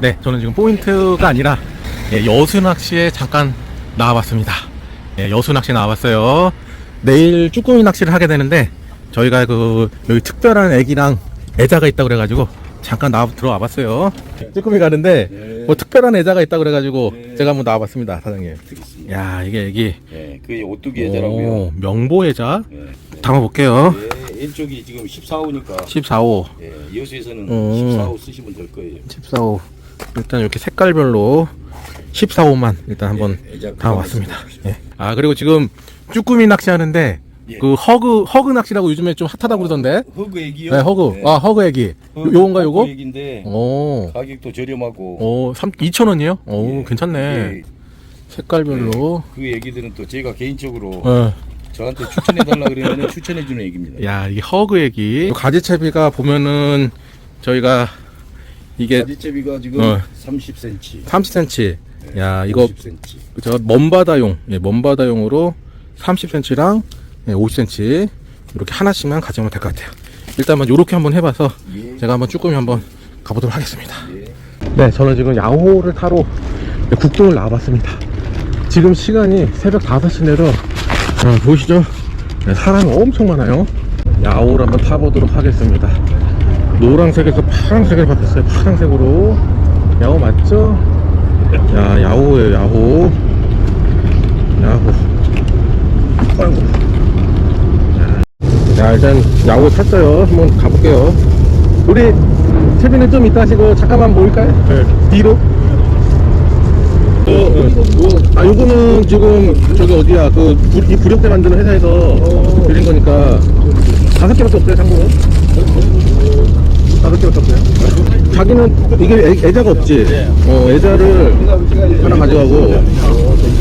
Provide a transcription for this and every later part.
네, 저는 지금 포인트가 아니라 예, 여수 낚시에 잠깐 나와봤습니다. 예, 여수 낚시 나와봤어요. 내일 쭈꾸미 낚시를 하게 되는데 저희가 그 여기 특별한 애기랑 애자가 있다 그래가지고 잠깐 나와 들어와 봤어요. 쭈꾸미 가는데 뭐 특별한 애자가 있다 그래가지고 제가 한번 나와봤습니다, 사장님. 야, 이게 애기. 예, 그게 오뚜기 애자라고요. 오, 명보 애자. 예. 담아볼게요. 예, 일쪽이 지금 14호니까 14호, 예, 여수에서는 음. 14호 쓰시면 될 거예요. 14호. 일단 이렇게 색깔별로 14호만 일단 한번 예, 다 왔습니다. 예. 아 그리고 지금 쭈꾸미 낚시하는데 예. 그 허그 허그 낚시라고 요즘에 좀 핫하다고 그러던데. 허그 애기요? 네, 허그. 예. 아 허그 애기. 요, 요건가 요거? 허그 애기인데 오. 가격도 저렴하고 오, 3 2,000원이요? 오, 예. 괜찮네. 예, 색깔별로. 그 애기들은 또 제가 개인적으로 어. 저한테 추천해 달라 그러면 추천해 주는 애기입니다. 야, 이게 허그 애기. 가지채비가 보면은 저희가 이게 가지채비가 지금 어. 30cm. 30cm. 야, 이거 50cm. 저 먼바다용, 예, 먼바다용으로 30cm랑 예, 50cm 이렇게 하나씩만 가져오면 될 것 같아요. 일단 한번 이렇게 한번 해봐서 예. 제가 한번 쭈꾸미 한번 가보도록 하겠습니다. 예. 네, 저는 지금 야호를 타러 국동을 나와봤습니다. 지금 시간이 새벽 5시인데도 어, 보이시죠? 네, 사람이 엄청 많아요. 야호를 한번 타보도록 하겠습니다. 노란색에서 파란색을 바뀌었어요. 파란색으로. 야호 맞죠? 야, 야호예요, 야호. 야호. 아이고. 자, 일단 야호 탔어요. 한번 가볼게요. 우리 채비는 좀 이따 하시고 잠깐만 모일까요? 네. 뒤로. 어, 어, 아, 요거는 지금 저기 어디야? 그 불, 이 부력대 만드는 회사에서 드린 거니까 다섯 개밖에 없어요, 상품은. 다섯 개밖에 없어요. 자기는 이게 애, 애자가 없지. 어, 애자를 하나 가져가고.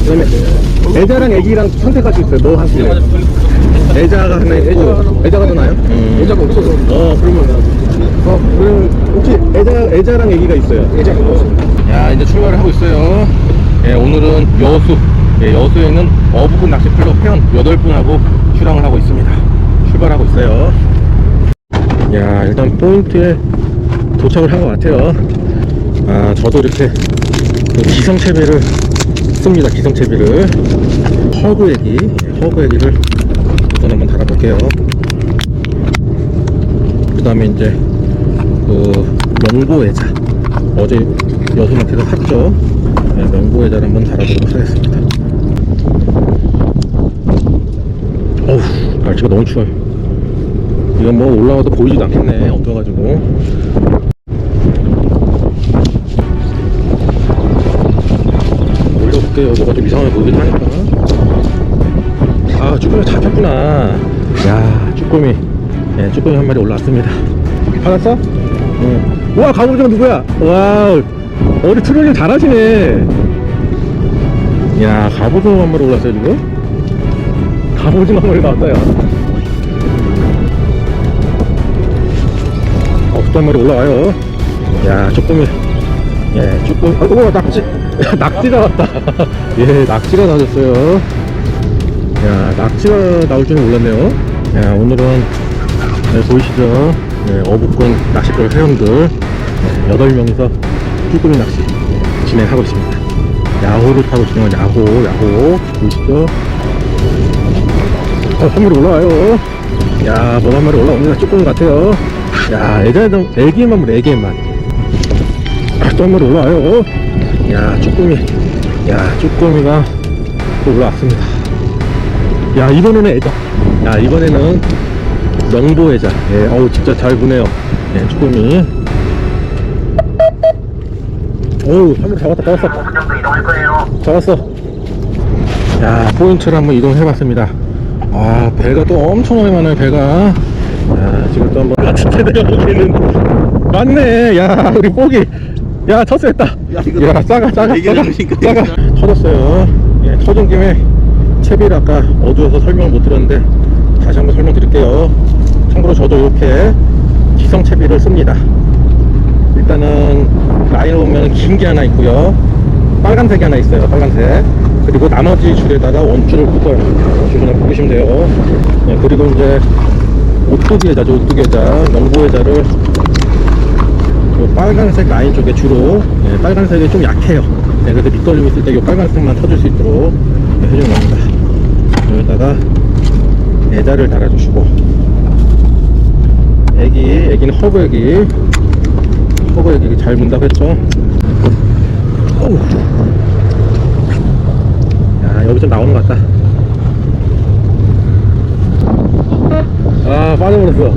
그다음에 애자랑 애기랑 선택할 수 있어요. 뭐 하실래? 애자가 하나 애자 애자가 더 나요? 애자가 없어서. 어, 그러면. 어, 그럼 혹시 애자 애자랑 애기가 있어요? 애자가 없어요. 야, 이제 출발을 하고 있어요. 예, 오늘은 여수. 예, 여수에 있는 어부군 낚시클럽 회원 8분하고 출항을 하고 있습니다. 출발하고 있어요. 야, 일단 포인트에 도착을 한 것 같아요. 아, 저도 이렇게 그 기성채비를 씁니다. 기성채비를. 허브 예, 허브 애기를 우선 한번 달아볼게요. 그 다음에 이제 그 명보애자 어제 여수마트에서 샀죠 네, 명보애자를 한번 달아보도록 하겠습니다 어우 날씨가 너무 추워요 이건 뭐 올라와도 보이지도 않겠네 엉겨가지고. 올려볼게요. 뭐가 좀 이상하게 보이긴 하니까. 아 쭈꾸미 잡혔구나. 야 쭈꾸미. 예 쭈꾸미 한 마리 올라왔습니다. 받았어? 응. 와 갑오징어 누구야? 와 어리 트롤링 잘하시네. 야 갑오징어 한 마리 올랐어요 지금? 갑오징어 한 마리 나왔다 야 마리 올라와요? 야 쭈꾸미 예 쭈꾸미 아이고 낙지 야, 낙지 나왔다. 예 낙지가 나왔어요. 야 낙지가 나올 줄은 몰랐네요. 야 오늘은 네, 보이시죠? 네, 어북군 낚시클 회원들. 네, 8명이서 쭈꾸미 낚시 진행하고 있습니다. 야호를 타고 진행한 야호 야호. 보이시죠? 어, 한 마리 올라와요. 야, 뭐한 마리 올라옵니다. 쭈꾸미 같아요. 야, 애자도 애기만 물어, 애기만. 아, 또한 마리 올라와요. 야, 쭈꾸미. 야, 쭈꾸미가 또 올라왔습니다. 야, 이번에는 애자. 야, 이번에는 명보 애자. 예, 어우, 진짜 잘 보네요. 예, 쭈꾸미. 어우, 한 마리 잡았다, 잡았어. 잡았어. 야, 포인트를 한번 이동해봤습니다. 아, 배가 또 엄청나게 많아요, 배가. 야, 지금 또 한번. 아, 내가 보기에는. 맞네. 야, 우리 뽀기. 야, 터스했다. 야, 이거 싸가, 싸가, 싸가. 하니까 싸가. 터졌어요. 예, 터진 김에 채비를 아까 어두워서 설명을 못 드렸는데, 다시 한번 설명드릴게요. 참고로 저도 이렇게 기성 채비를 씁니다. 일단은 라인을 보면 긴 게 하나 있고요 빨간색이 하나 있어요 빨간색 그리고 나머지 줄에다가 원줄을 묶어요 줄 그냥 묶으시면 돼요 네, 그리고 이제 오뚜기 의자죠 오뚜기 명보 의자를 요 빨간색 라인 쪽에 주로 예, 빨간색이 좀 약해요. 네, 그래서 밑걸림 있을 때 이 빨간색만 터질 수 있도록 네, 해주는 겁니다. 여기다가 애자를 달아주시고 애기, 애기는 허브 애기 허브 애기 잘 문다고 했죠? 야 여기 좀 나오는 것 같다 아 빠져버렸어.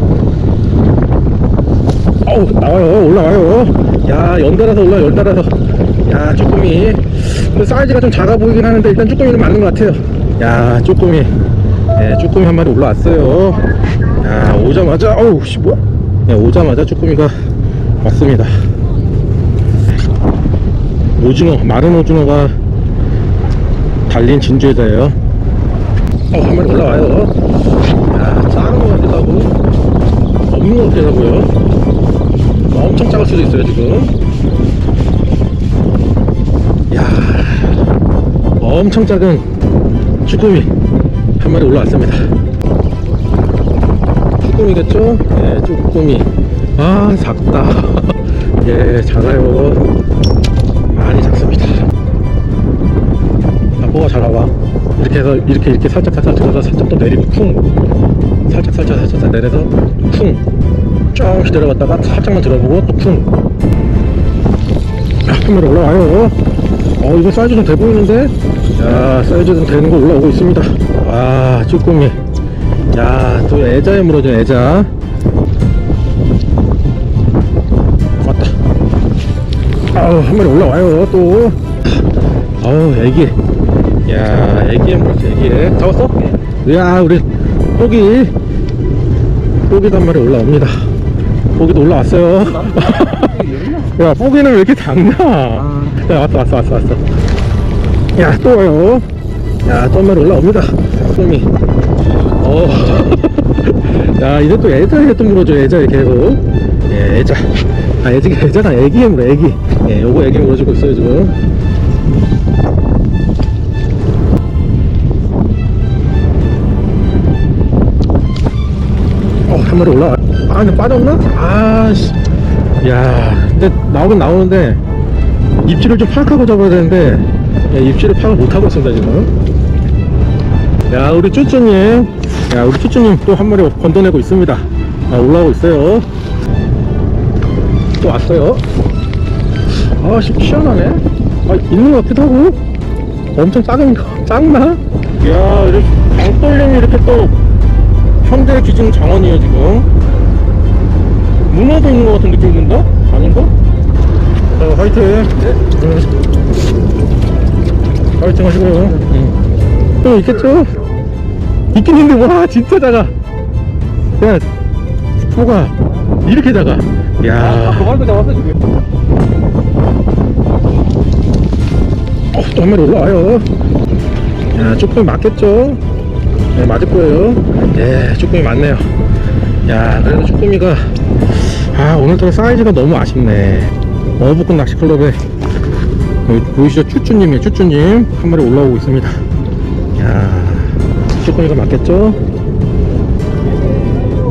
어우 나와요. 올라와요. 야 연달아서 올라 연달아서. 야 쭈꾸미. 사이즈가 좀 작아 보이긴 하는데 일단 쭈꾸미는 맞는 것 같아요. 야 쭈꾸미. 네, 쭈꾸미 한 마리 올라왔어요. 야 오자마자 어우 씨 뭐야? 네, 오자마자 쭈꾸미가 왔습니다. 오징어 마른 오징어가 달린 진주에다예요. 어, 한 마리 올라와요 야 작은 것 같기도 같기도 하고요. 엄청 작을 수도 있어요 지금. 야 엄청 작은 쭈꾸미 한 마리 올라왔습니다. 쭈꾸미겠죠? 네 쭈꾸미. 아 작다. 예 작아요. 많이 작습니다. 아빠가 잘 와봐 이렇게 해서 이렇게 이렇게 살짝 살짝 들어서 살짝 또 내리고 쿵. 살짝 살짝 살짝 내려서 쿵 쭉 기다려봤다가 살짝만 들어보고 또쿵. 카메라 올라와요. 어 이거 사이즈 좀 돼 보이는데? 야 사이즈 좀 되는 거 올라오고 있습니다. 와 쭈꾸미. 야 또 애자에 물어준 애자. 왔다. 아우 한 마리 올라와요 또. 아우 애기. 야 애기에 물었어 애기에 잡았어? 야 우리 뽀기. 뽀기도 한 마리 올라옵니다 뽀기도 올라왔어요. 야 뽀기는 왜 이렇게 작냐? 야 왔어 왔어 왔어 왔어. 야또 와요. 야또 한 마리 올라옵니다. 뽀미 어. 야 이제 또 애자에 또 물어줘 애자에 계속. 예 애자 아 애기 애자가 애기에 물어 애기. 예 요거 애기 물어주고 있어요 지금. 어, 한 마리 올라와. 아, 근데 빠졌나? 아, 씨. 야, 근데 나오긴 나오는데, 입질을 좀 파악하고 잡아야 되는데, 예, 입질을 파악을 못하고 있습니다, 지금. 야, 우리 쭈쭈님. 야, 우리 쭈쭈님 또 한 마리 건져내고 있습니다. 아, 올라오고 있어요. 또 왔어요. 아, 씨, 희한하네. 아, 있는 것 같기도 하고. 엄청 작은가? 작나? 야, 이렇게 방떨림이 이렇게 또 현대 기준 정원이에요 지금 문어도 있는 것 같은 느낌이 든다? 아닌가? 자 화이팅 응. 화이팅 하시고요 응. 또 있겠죠? 있긴 있는데 와 진짜 작아 야 소가 이렇게 작아 야 그만도 잡았어 지금. 어, 또 한 마리 올라와요. 야, 쭈꾸미 맞겠죠? 네, 맞을 거예요. 예, 쭈꾸미 맞네요. 야, 그래도 쭈꾸미가, 아, 오늘따라 사이즈가 너무 아쉽네. 어부꾼 낚시클럽에, 보이시죠? 쭈쭈님이에요, 쭈쭈님. 한 마리 올라오고 있습니다. 야, 쭈꾸미가 맞겠죠?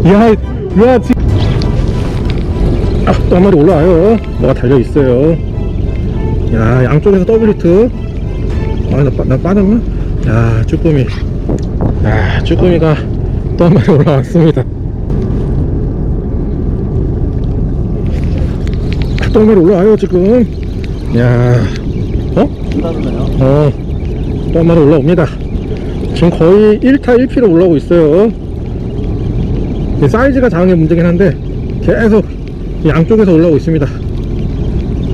야, 야, 지 아, 또 한 마리 올라와요. 뭐가 달려있어요. 야 양쪽에서 더블 히트 아 나 나 빠졌나? 야 쭈꾸미 야 쭈꾸미가 또 한 마리 올라왔습니다 또한 마리 올라와요 지금 야 어? 어, 또한 마리 올라옵니다. 지금 거의 1타 1피로 올라오고 있어요. 이 사이즈가 작은 게 문제긴 한데, 계속 양쪽에서 올라오고 있습니다.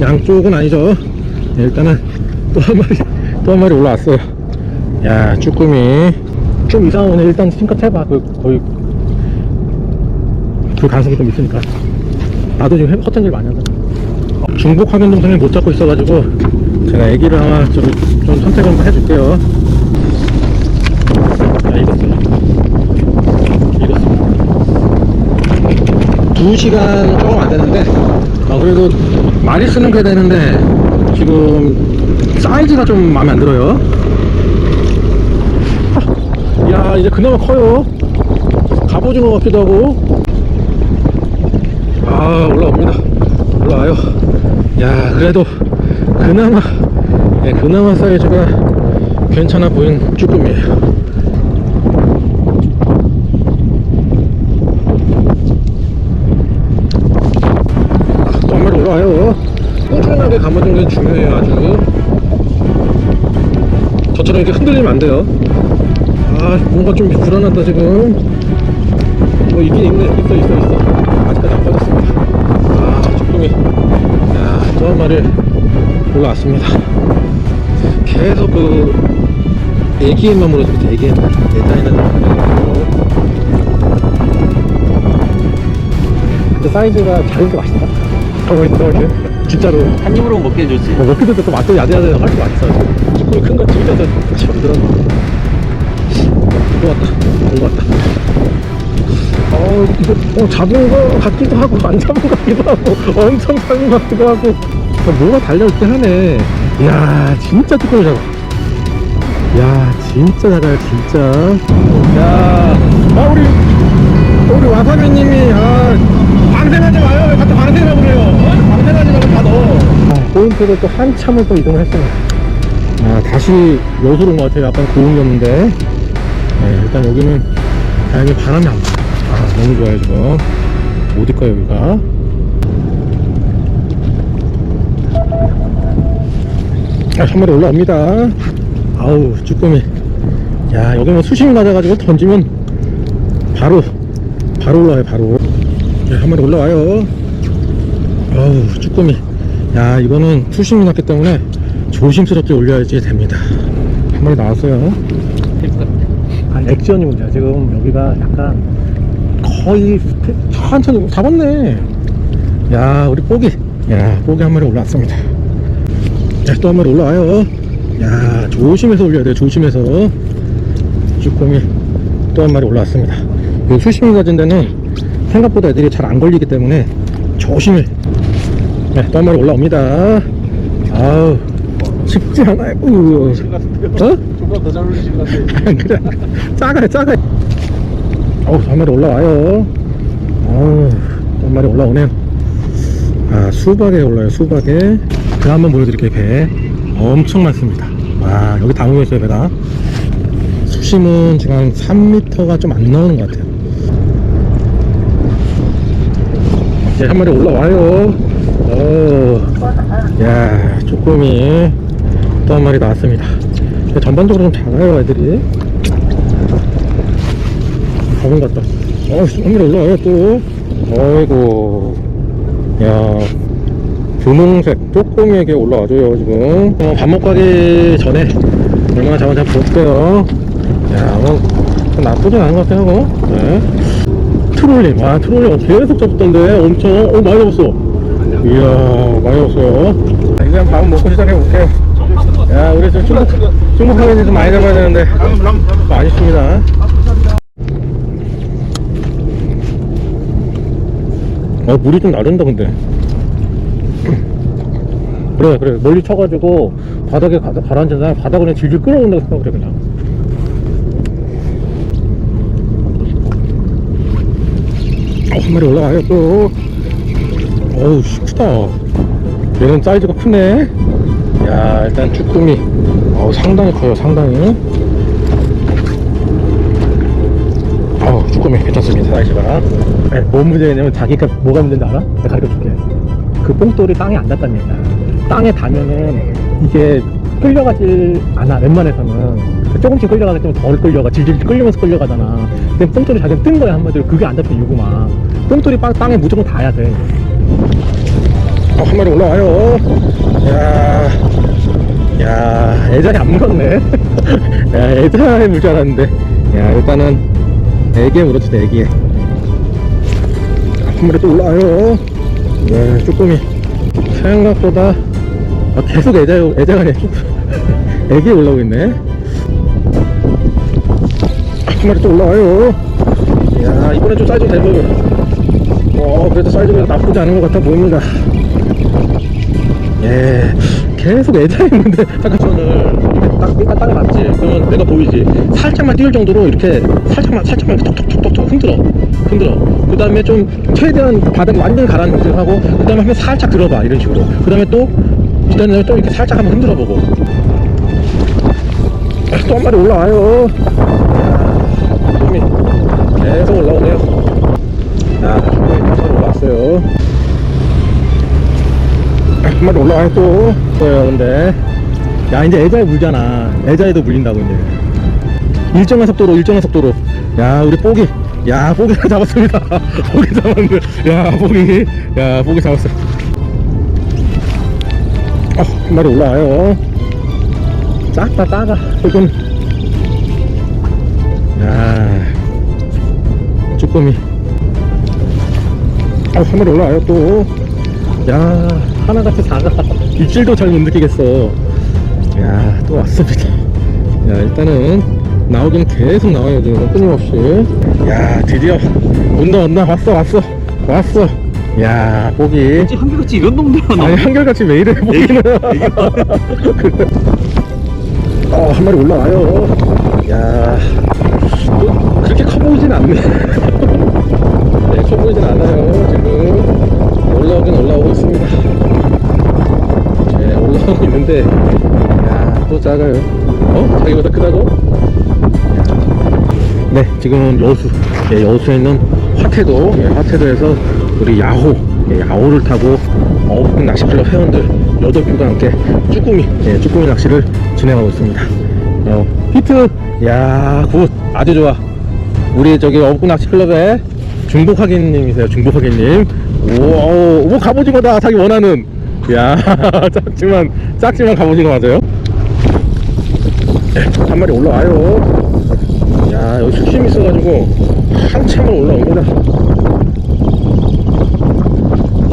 양쪽은 아니죠. 네, 일단은 또 한 마리, 또 한 마리 올라왔어요. 야, 쭈꾸미. 좀 이상하네. 일단 싱컷 해봐. 그, 거의, 그 가능성이 좀 있으니까. 나도 지금 헛된 일 많이 하잖아. 중복 화면 동선을 못 잡고 있어가지고, 제가 애기를 하나 좀, 좀 선택을 한번 해줄게요. 자, 익었어요. 익었습니다. 2시간 조금 안 되는데, 아, 그래도 많이 쓰는 게 되는데, 지금 사이즈가 좀 마음에 안 들어요. 아, 야, 이제 그나마 커요. 갑오징어 같기도 하고. 아, 올라옵니다. 올라와요. 야, 그래도 그나마, 예, 그나마 사이즈가 괜찮아 보이는 쭈꾸미예요. 아, 또 한 마리 올라와요. 꾸준하게 감아주는 게 중요해요, 아주. 저처럼 이렇게 흔들리면 안 돼요. 아, 뭔가 좀 불안하다, 지금. 뭐, 있긴 있네. 있어, 있어, 있어. 아직까지 안 빠졌습니다. 아, 쭈꾸미. 마리 올라왔습니다. 계속 그, 애기에만 물어주고, 애기에만. 내 딸이나 근데 사이즈가 작은 게 맛있다. 어, 이렇게, 이렇게. 진짜로. 한 입으로 먹게 해줬지. 뭐 먹기도 또 맛도 야들야들 훨씬 맛있어. 쭈꾸미 큰거 그런 거. 이거 같다. 이거 같다. 어, 이거 어, 잡은 거 같기도 하고 안 잡은 거 같기도 하고 엄청 작은 거 같기도 하고 어, 뭐가 달려있긴 하네. 이야, 진짜 쭈꾸미 잡아. 야, 진짜 작아요, 진짜. 야, 아 우리 우리 와사비님이 아 방생하지 마요. 왜 같이 방생하고 그래요? 어? 방생하지 말고 다 넣어. 아, 포인트를 또 한참을 또 이동을 했습니다. 아, 다시 여수로 온것 같아요. 약간 고온이었는데. 네, 일단 여기는 다행히 바람이 안 불어. 아, 너무 좋아요, 지금. 어딜까요, 여기가? 아, 한 마리 올라옵니다. 아우, 쭈꾸미. 야, 여기 뭐 수심이 낮아가지고 던지면 바로, 바로 올라와요, 바로. 야, 한 마리 올라와요. 아우, 쭈꾸미. 야, 이거는 수심이 낮기 때문에 조심스럽게 올려야지 됩니다. 한 마리 나왔어요. 아, 액션이 문제야. 지금 여기가 약간 거의 천천히 잡았네. 야, 우리 뽀기. 야, 뽀기 한 마리 올라왔습니다. 자, 또 한 마리 올라와요. 야, 조심해서 올려야 돼요. 조심해서. 쭈꾸미 또한 마리 올라왔습니다. 이 수심이 낮은 데는 생각보다 애들이 잘 안 걸리기 때문에 조심해. 네, 또 한 마리 올라옵니다. 아우, 쉽지 않아요. 우. 어? 조금 더잘 올리신 것 같아요. 그래 작아요 작아요 어우 한 마리 올라와요 어우 한 마리 올라오네요 아 수박에 올라요 수박에 배 한번 보여드릴게요 배. 엄청 많습니다. 와 여기 다 모여있어요 배가. 수심은 지금 한 3m가 좀 안 나오는 것 같아요. 이제 한 마리 올라와요. 어야 쪼꼬미. 또한 마리 나왔습니다. 전반적으로 좀 작아요 애들이. 것 같다. 어우 한 마리 올라와요 또. 어이구. 야 분홍색 쪼꼬미에게 올라와줘요 지금. 어, 밥 먹고 가기 전에 얼마나 잡았는지 한번 볼게요. 야 어, 좀 나쁘진 않은 것 같아요 네. 트롤링. 와 트롤링 계속 잡던데 엄청. 어 많이 잡았어. 이야 많이 잡았어요. 자, 이제 밥 먹고 시작해 볼게요. 야 우리 좀 중국 중국 하면서 좀 많이 잡아야 되는데. 좀 아쉽습니다. 어 물이 좀 나른다 근데 그래 그래. 멀리 쳐가지고 바닥에 가, 가라앉아서 바닥을 그냥 질질 끌어온다고 생각을 해 그냥. 어, 한 마리 올라와요 또. 어우 씨 크다. 얘는 사이즈가 크네. 야 일단 쭈꾸미. 어우 상당히 커요 상당히. 어우 쭈꾸미 괜찮습니다. 사이즈가. 네, 뭔 문제냐면 자기가 뭐가 문제인지 알아? 내가 가르쳐줄게. 그 뽕돌이 땅에 안 닿다는 얘기야 땅에 닿으면은 이게 끌려가질 않아 웬만해서는 조금씩 끌려가기 때문에 덜 끌려가 질질 끌리면서 끌려가잖아 근데 뽕돌이 자기가 뜬 거야 한마디로 그게 안 닿혀 이유구만 뽕돌이 빵- 땅에 무조건 닿아야 돼 어, 한 마리 올라와요. 야, 야, 애장이 안 물었네. 야, 애장에 물줄 알았는데. 야, 일단은 애기에 물었지, 애기에. 한 마리 또 올라와요. 네, 쭈꾸미. 생각보다 아, 계속 애자, 애자가 아니라 애기에 올라오고 있네. 한 마리 또 올라와요. 야, 이번엔 좀 사이즈 잘 보여. 어, 그래도 사이즈가 나쁘지 않은 것 같아 보입니다. 예, 계속 애자 있는데 잠깐 저는 딱 일단 땅에 맞지 그러면 내가 보이지 살짝만 띄울 정도로 이렇게 살짝만 살짝만 톡톡톡톡 흔들어 흔들어 그 다음에 좀 최대한 바닥 완전히 가라앉히고 그 다음에 한번 살짝 들어봐 이런 식으로 그 다음에 또 일단은 또 이렇게 살짝 한번 흔들어 보고. 또 한 마리 올라와요. 놈이 계속 올라오네요. 자 계속 올라왔어요. 한 마리 올라와요 또. 또요 근데. 야 이제 애자에 물잖아. 애자에도 물린다고 이제. 일정한 속도로 일정한 속도로. 야 우리 뽀기 야 뽀기 잡았습니다. 뽀기 잡았는데. 야 뽀기 야 뽀기 잡았어 어, 한 마리 올라와요 작다 작아 조금 야 쭈꾸미 어, 한 마리 올라와요 또 야 하나같이 작아 입질도 잘 못 느끼겠어 야 또 왔습니다 야 일단은 나오긴 계속 나와요 지금 끊임없이. 야 드디어. 온다 온다. 왔어 왔어. 왔어 야 보기. 혹시 한결같이 이런 놈들만 아니 나오네. 한결같이 왜 이래 보기는 어, 한 마리 올라와요. 야또 그렇게 커 보이진 않네. 네, 커 보이진 않아요 지금. 올라오긴 올라오고 있습니다. 네, 올라오고 있는데 야 또 작아요. 어? 자기보다 크다고? 네, 지금은 여수, 예, 여수에 있는 화태도, 예, 화태도에서 우리 야호, 예, 야호를 타고 어북 낚시클럽 회원들 8분과 함께 쭈꾸미, 예, 쭈꾸미 낚시를 진행하고 있습니다. 어, 히트! 야, 굿! 아주 좋아. 우리 저기 어북 낚시클럽의 중복하기님이세요, 중복하기님. 오, 뭐 갑오징어다, 자기 원하는. 야, 작지만, 작지만 갑오징어 맞아요? 네, 한 마리 올라와요. 야 여기 수심이 있어가지고 한참을 올라옵니다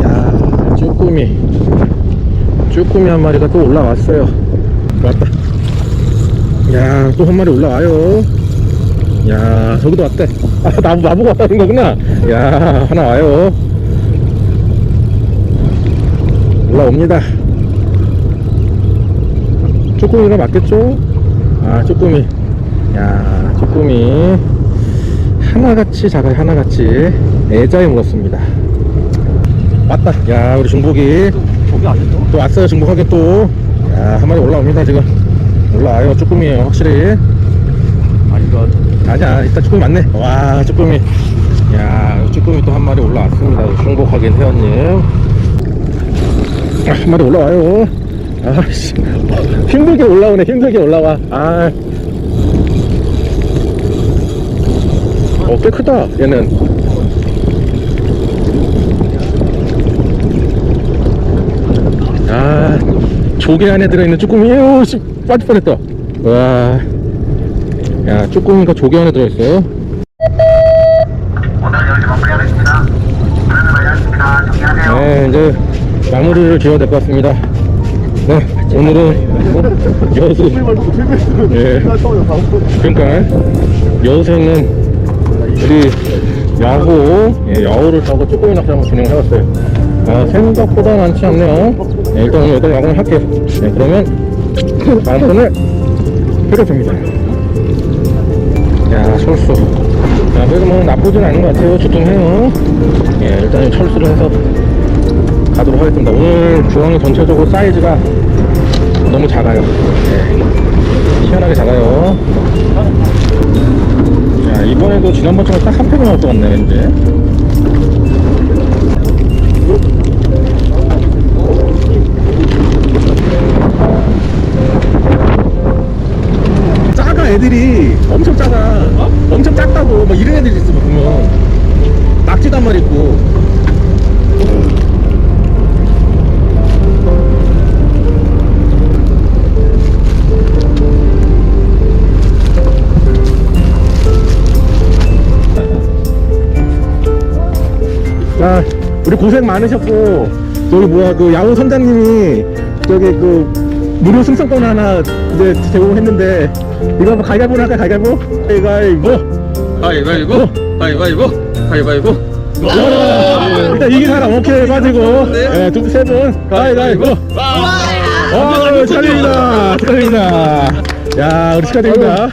야 쭈꾸미. 쭈꾸미 한 마리가 또 올라왔어요. 왔다. 야 또 한 마리 올라와요. 야 저기도 왔대. 아 나보, 나보고 왔다는 거구나. 야 하나 와요. 올라옵니다. 쭈꾸미가 맞겠죠? 아 쭈꾸미. 야 쭈꾸미. 하나같이 작아요 하나같이. 애자에 물었습니다 왔다 야 우리 중복이? 또? 왔어요 중복하게 또 야 한 마리 올라옵니다 지금. 올라와요 쭈꾸미에요 확실히. 아니야 일단 쭈꾸미 맞네. 와 쭈꾸미. 야 쭈꾸미 또 한 마리 올라왔습니다 중복하긴 회원님. 아, 한 마리 올라와요. 아씨. 힘들게 올라오네 힘들게 올라와. 아. 어, 꽤 크다, 얘는. 아, 조개 안에 들어있는 쭈꾸미, 씨, 빠질 뻔했다. 와. 야, 쭈꾸미가 조개 안에 들어있어요. 네, 이제 마무리를 지어야 될 것 같습니다. 네, 오늘은 여수. 예. 그러니까, 여수에 있는 우리 야호, 예, 야호를 타고 쭈꾸미 낚시 한번 진행해봤어요. 아, 생각보다 많지 않네요. 예, 일단 오늘 여덟 야구는 할게요. 네, 그러면 다음 편을 해려줍니다. 야, 철수. 야, 그래도 뭐 나쁘진 않은 것 같아요. 주통해요. 예, 일단 철수를 해서 가도록 하겠습니다. 오늘 중앙이 전체적으로 사이즈가 너무 작아요. 예, 희한하게 작아요. 자, 이번에도 지난번처럼 딱 한 팩이 나올 것 같네, 왠지. 애들이. 엄청 작아. 엄청 작다고. 막 이런 애들이 있어, 막 보면. 낙지도 한 마리 있고. 자, 우리 고생 많으셨고, 저기 뭐야, 그 야구 선장님이, 저기 그, 무료 승선권 하나 이제 제공했는데, 이거 한번 가위바위보 할까, 가위바위보? 가위바위보! 가위바위보 가위바위보 가위바위보 일단 이긴 사람 오케이 빠지고, 네, 두, 세 분, 가위바위보! 와, 축하드립니다! 축하드립니다! 야, 우리 축하드립니다.